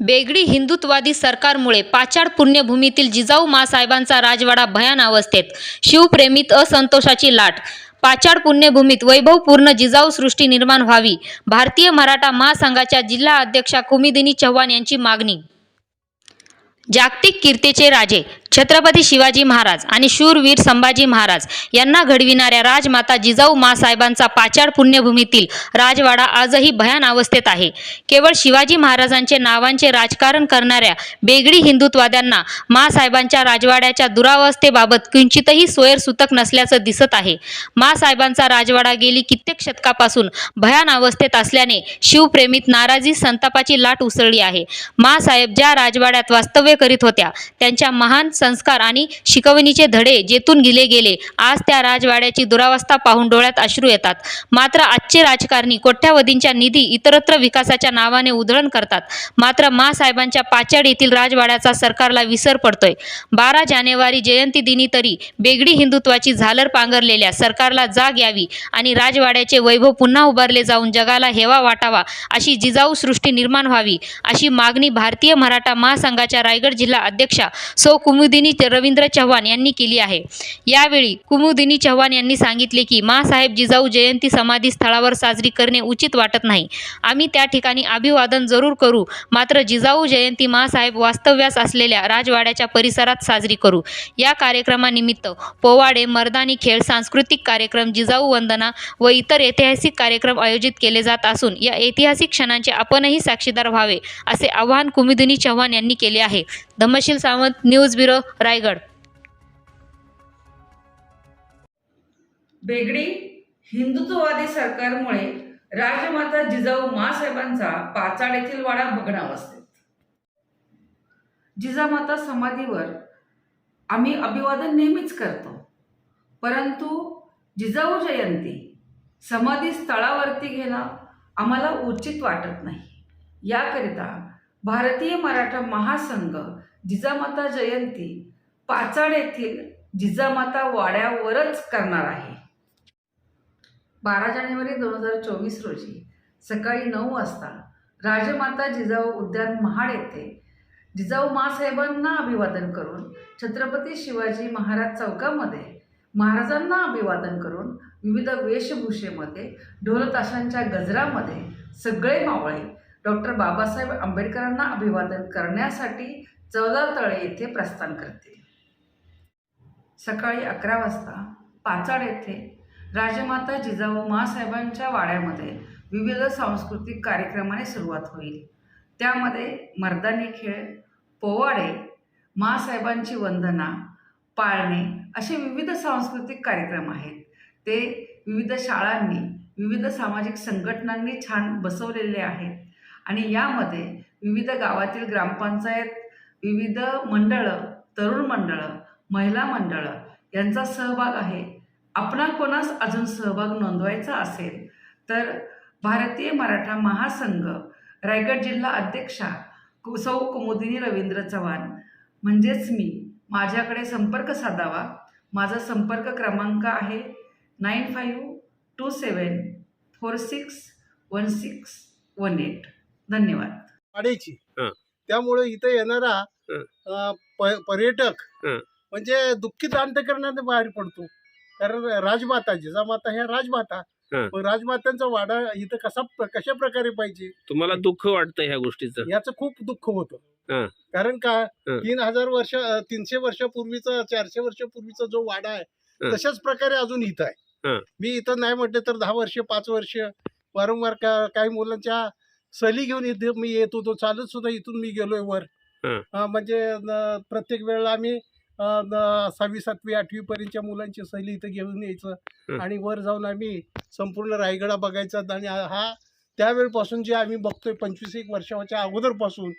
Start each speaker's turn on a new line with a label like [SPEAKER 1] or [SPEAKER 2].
[SPEAKER 1] बेगडी हिंदुत्वादी सरकारमुळे पाचाड पुण्यभूमीतील जिजाऊ मासाहेबांचा राजवाडा भयान अवस्थेत. शिवप्रेमीत असंतोषाची लाट. पाचाड पुण्यभूमीत वैभवपूर्ण जिजाऊ सृष्टी निर्माण व्हावी. भारतीय मराठा महासंघाच्या जिल्हा अध्यक्षा कुमिदिनी चव्हाण यांची मागणी. जागतिक कीर्तीचे राजे. छत्रपती शिवाजी महाराज आणि शूरवीर संभाजी महाराज यांना घडविणाऱ्या राजमाता जिजाऊ मासाहेबांचा पाचाड पुण्यभूमीतील राजवाडा आजही भयान अवस्थेत आहे. केवळ शिवाजी महाराजांचे नावांचे राजकारण करणाऱ्या बेगडी हिंदुत्वाद्यांना मासाहेबांच्या राजवाड्याच्या दुरावस्थेबाबत किंचितही सोयरसूतक नसल्याचं दिसत आहे. मासाहेबांचा राजवाडा गेली कित्येक शतकापासून भयान अवस्थेत असल्याने शिवप्रेमीत नाराजी संतापाची लाट उसळली आहे. मासाहेब ज्या राजवाड्यात वास्तव्य करीत होत्या त्यांच्या महान संस्कार आणि शिकवणीचे धडे जेथून गेले गेले आज त्या राजवाड्याची दुरावस्था पाहून डोळ्यात अश्रू येतात. मात्र आजचे राजकारणी कोट्यावधींच्या निधी इतरत्र विकासाच्या नावाने उधळण करतात. मात्र मासाहेबांच्या पाचाड येथील राजवाड्याचा सरकारला विसर पडतोय. बारा जानेवारी जयंती दिनी तरी बेगडी हिंदुत्वाची झालर पांघरलेल्या सरकारला जाग यावी आणि राजवाड्याचे वैभव पुन्हा उभारले जाऊन जगाला हेवा वाटावा अशी जिजाऊ सृष्टी निर्माण व्हावी अशी मागणी भारतीय मराठा महासंघाच्या रायगड जिल्हा अध्यक्षा सौ कुमुदिनी रवींद्र चव्हाण यांनी केली आहे. यावेळी कुमुदिनी चव्हाण यांनी सांगितले की मासाहेब जिजाऊ जयंती समाधी स्थळावर साजरी करणे उचित वाटत नाही. आम्ही त्या ठिकाणी अभिवादन जरूर करू. मात्र जिजाऊ जयंती मासाहेब वास्तव्यास असलेल्या राजवाड्याच्या परिसरात साजरी करू. या कार्यक्रमानिमित्त पोवाडे मर्दानी खेळ सांस्कृतिक कार्यक्रम जिजाऊ वंदना व इतर ऐतिहासिक कार्यक्रम आयोजित केले जात असून या ऐतिहासिक क्षणांचे आपणही साक्षीदार व्हावे असे आवाहन कुमुदिनी चव्हाण यांनी केले आहे. Dhammasheel Sawant news bureau Raigad.
[SPEAKER 2] बेगडी हिंदुत्ववादी सरकारमुळे राजमाता जिजाऊ मासाहेबांचा पाचाड येथील वाडा भग्नावस्थेत. जिजामाता समाधीवर आम्ही अभिवादन नेहमीच करतो. परंतु जिजाऊ जयंती समाधी स्थळावरती घेणं आम्हाला उचित वाटत नाही. याकरिता भारतीय मराठा महासंघ जिजामाता जयंती पाचाड येथील जिजामाता वाड्यावरच करणार आहे. बारा जानेवारी दोन हजार चोवीस रोजी सकाळी नऊ वाजता राजमाता जिजाऊ उद्यान महाड येथे जिजाऊ मासाहेबांना अभिवादन करून छत्रपती शिवाजी महाराज चौकामध्ये महाराजांना अभिवादन करून विविध वेशभूषेमध्ये ढोलताशांच्या गजरामध्ये सगळे मावळे डॉक्टर बाबासाहेब आंबेडकरांना अभिवादन करण्यासाठी चौदा तळे येथे प्रस्थान करतील. सकाळी अकरा वाजता पाचाड येथे राजमाता जिजाऊ मासाहेबांच्या वाड्यामध्ये विविध सांस्कृतिक कार्यक्रमाने सुरुवात होईल. त्यामध्ये मर्दानी खेळ पोवाडे मासाहेबांची वंदना पाळणे असे विविध सांस्कृतिक कार्यक्रम आहेत. ते विविध शाळांनी विविध सामाजिक संघटनांनी छान बसवलेले आहेत. आणि यामध्ये विविध गावातील ग्रामपंचायत विविध मंडळं तरुण मंडळं महिला मंडळं यांचा सहभाग आहे. आपणा कोणास अजून सहभाग नोंदवायचा असेल तर भारतीय मराठा महासंघ रायगड जिल्हा अध्यक्षा कु सौ कुमुदिनी रवींद्र चव्हाण. म्हणजेच मी माझ्याकडे संपर्क साधावा. माझा संपर्क क्रमांक आहे nine five two seven four six one six one eight. धन्यवाद
[SPEAKER 3] वाढायची
[SPEAKER 4] हं.
[SPEAKER 3] त्यामुळे इथं येणारा
[SPEAKER 4] हं.
[SPEAKER 3] अं, प- पर्यटक
[SPEAKER 4] हं.
[SPEAKER 3] म्हणजे दुःखित अंतकरणाने बाहेर पडतो कारण राजमाता जिजामाता ह्या राजमाता
[SPEAKER 4] हं.
[SPEAKER 3] पण राजमातांचा वाडा इथं कसा कशा प्रकारे पाहिजे
[SPEAKER 4] तुम्हाला दुःख वाटतं ह्या गोष्टीचं
[SPEAKER 3] याचं खूप दुःख होतं
[SPEAKER 4] हं.
[SPEAKER 3] कारण का
[SPEAKER 4] हं.
[SPEAKER 3] तीन हजार वर्ष अं, तीनशे वर्षापूर्वीचा चारशे वर्षापूर्वीचा जो वाडा आहे. तशाच प्रकारे अजून इथं आहे. मी इथं नाही म्हटलं तर दहा वर्ष पाच वर्ष वारंवार का काही मुलांच्या सहली घेऊन इथे मी येत होतो चालत सुद्धा इथून मी गेलोय वर
[SPEAKER 4] हं.
[SPEAKER 3] अं, म्हणजे न- प्रत्येक वेळेला आम्ही अं, न- सहावी सातवी आठवी पर्यंतच्या मुलांची सहली इथं घेऊन यायचं
[SPEAKER 4] हं.
[SPEAKER 3] आणि वर जाऊन आम्ही संपूर्ण रायगडा बघायचा आणि हा त्यावेळपासून जे आम्ही बघतोय पंचवीस एक वर्षाच्या अगोदरपासून